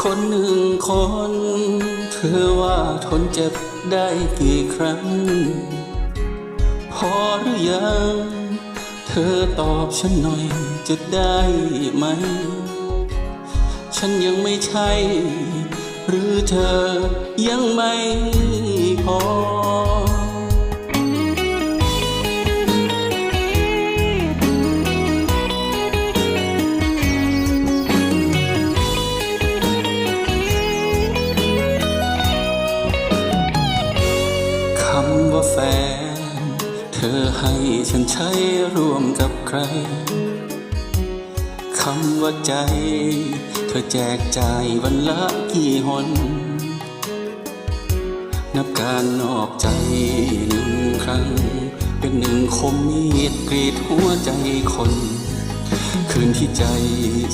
คนหนึ่งคน เธอว่าทนเจ็บได้กี่ครั้ง พอหรือยัง เธอตอบฉันหน่อยจะได้ไหม ฉันยังไม่ใช่ หรือเธอยังไม่พอ แฟน เธอให้ฉันใช้ร่วมกับใคร คำว่าใจ เธอแจกจ่ายวันละกี่หน นับการนอกใจหนึ่งครั้ง เป็นหนึ่งคมมีดกรีดหัวใจคน คืนที่ใจ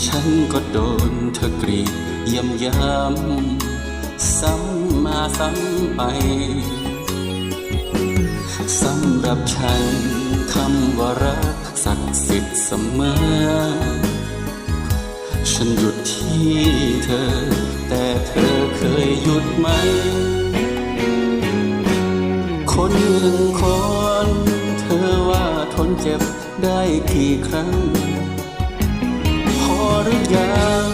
ฉันก็โดนเธอกรีดเยี่ยมยำซ้ำมาซ้ำไป รับฉันคำว่ารักศักดิ์สิทธิ์เสมอ ฉันหยุดที่เธอ แต่เธอเคยหยุดไหม คนหนึ่งคน เธอว่าทนเจ็บได้กี่ครั้ง พอหรือยัง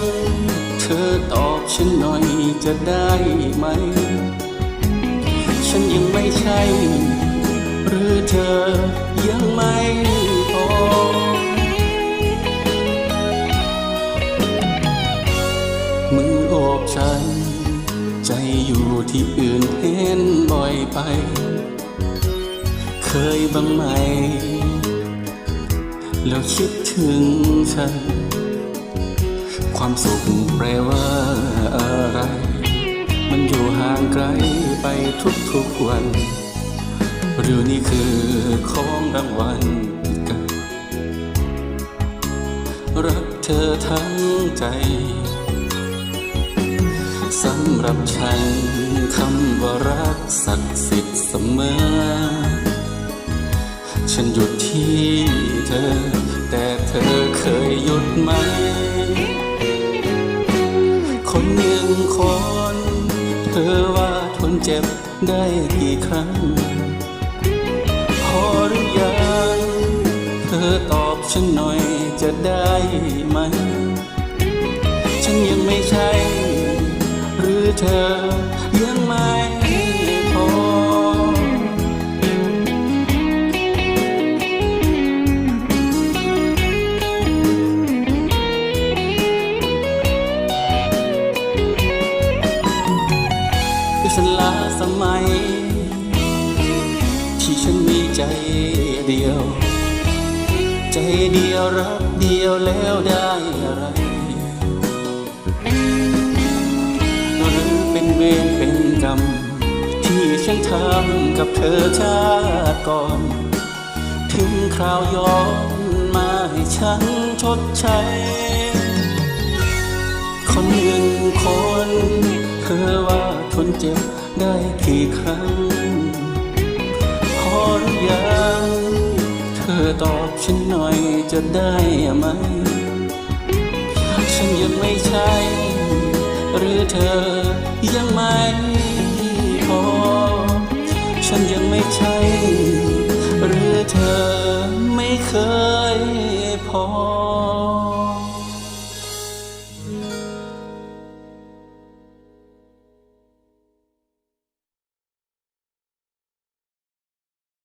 เธอตอบฉันหน่อยจะได้ไหม ฉันยังไม่ใช่ เธอยังไม่พอ มือโอบฉัน ใจอยู่ที่อื่นเห็นบ่อยไป เคยบ้างไหม แล้วคิดถึงฉัน ความสุขแปลว่าอะไร มันอยู่ห่างไกลไปทุกๆวัน หรือนี่คือของรางวัลกันรักเธอทั้งใจสำหรับฉันคำว่ารักศักดิ์สิทธิ์เสมอ ฉันหยุดที่เธอ แต่เธอเคยหยุดไหม คนหนึ่งคน เธอว่าทนเจ็บได้กี่ครั้ง อตอบฉันหน่อยจะได้ไหม ฉันยังไม่ใช่ หรือเธอยังไม่พอ ฉันลาสมัย ที่ฉันมีใจเดียว ใจเดียวรักเดียวแล้วได้อะไรหรือเป็นเวรเป็นกรรม ที่ฉันทำกับเธอชาติก่อน ถึงคราวย้อนมาให้ฉันชดใช้ คนหนึ่งคน เธอว่าทนเจ็บได้กี่ครั้ง ตอบฉันหน่อยจะได้ไหมฉันยังไม่ใช่ หรือเธอยังไม่พอ ฉันยังไม่ใช่ หรือเธอไม่เคยพอ